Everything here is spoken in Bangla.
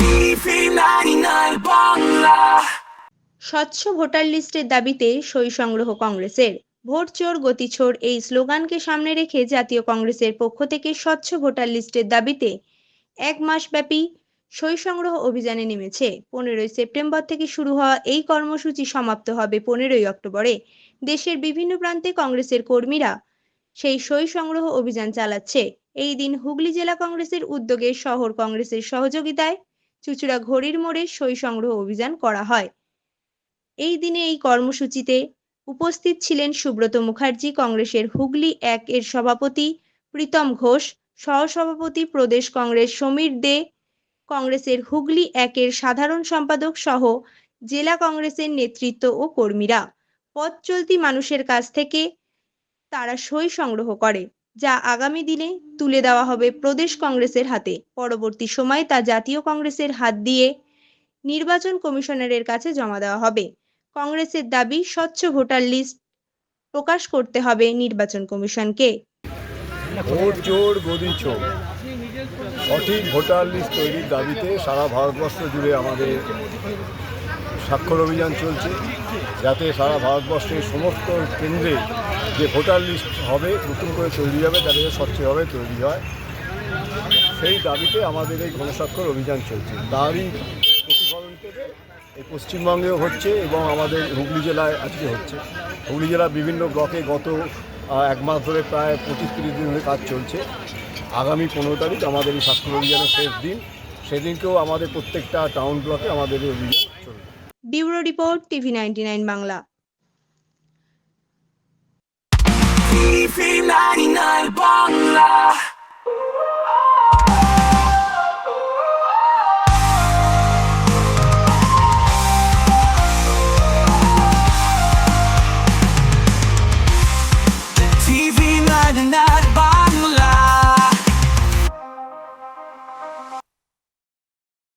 TV 99 বাংলা স্বচ্ছ ভোটার লিস্টের দাবিতে সই সংগ্রহ কংগ্রেসের। ভোট চোর গতি চোর এই স্লোগানকে সামনে রেখে জাতীয় কংগ্রেসের পক্ষ থেকে স্বচ্ছ ভোটার লিস্টের দাবিতে এক মাসব্যাপী সই সংগ্রহ অভিযানে নেমেছে। পনেরোই সেপ্টেম্বর থেকে শুরু হওয়া এই কর্মসূচি সমাপ্ত হবে পনেরোই অক্টোবরে। দেশের বিভিন্ন প্রান্তে কংগ্রেসের কর্মীরা সেই সই সংগ্রহ অভিযান চালাচ্ছে। এই দিন হুগলি জেলা কংগ্রেসের উদ্যোগে শহর কংগ্রেসের সহযোগিতায় চুচুড়া ঘড়ির মোড়ে সই সংগ্রহ অভিযান করা হয়। এই দিনে এই কর্মসূচিতে উপস্থিত ছিলেন সুব্রত মুখার্জি কংগ্রেসের হুগলি এক এর সভাপতি প্রীতম ঘোষ, সহসভাপতি প্রদেশ কংগ্রেস সমীর দে, কংগ্রেসের হুগলি একের সাধারণ সম্পাদক সহ জেলা কংগ্রেসের নেতৃত্ব ও কর্মীরা। পথ চলতি মানুষের কাছ থেকে তারা সই সংগ্রহ করে। যা আগামী দিনে তুলে দেওয়া হবে প্রদেশ কংগ্রেসের হাতে। পরবর্তী সময়ে তা জাতীয় কংগ্রেসের হাত দিয়ে নির্বাচন কমিশনারের কাছে জমা দেওয়া হবে। কংগ্রেসের দাবি, স্বচ্ছ ভোটার লিস্ট প্রকাশ করতে হবে নির্বাচন কমিশনকে। সঠিক ভোটার লিস্ট তৈরির দাবিতে সারা ভারতবর্ষ জুড়ে আমাদের স্বাক্ষর অভিযান চলছে, যাতে সারা ভারতবর্ষের সমস্ত কেন্দ্রে যে ভোটার লিস্ট হবে, নতুন করে তৈরি হবে, যাতে স্বচ্ছভাবে তৈরি হয়, সেই দাবিতে আমাদের এই গণস্বাক্ষর অভিযান চলছে। তারই প্রতিফলন এই পশ্চিমবঙ্গেও হচ্ছে এবং আমাদের হুগলি জেলায় আজকে হচ্ছে। হুগলি জেলার বিভিন্ন ব্লকে গত এক মাস ধরে প্রায় পঁচিশ তিরিশ দিন ধরে কাজ চলছে। আগামী পনেরো তারিখ আমাদের এই স্বাস্থ্য অভিযানের শেষ দিন। সেদিনকেও আমাদের প্রত্যেকটা টাউন ব্লকে আমাদের এই অভিযান চলবে। Bureau report TV ninety nine Bangla. FM 99 Bangla.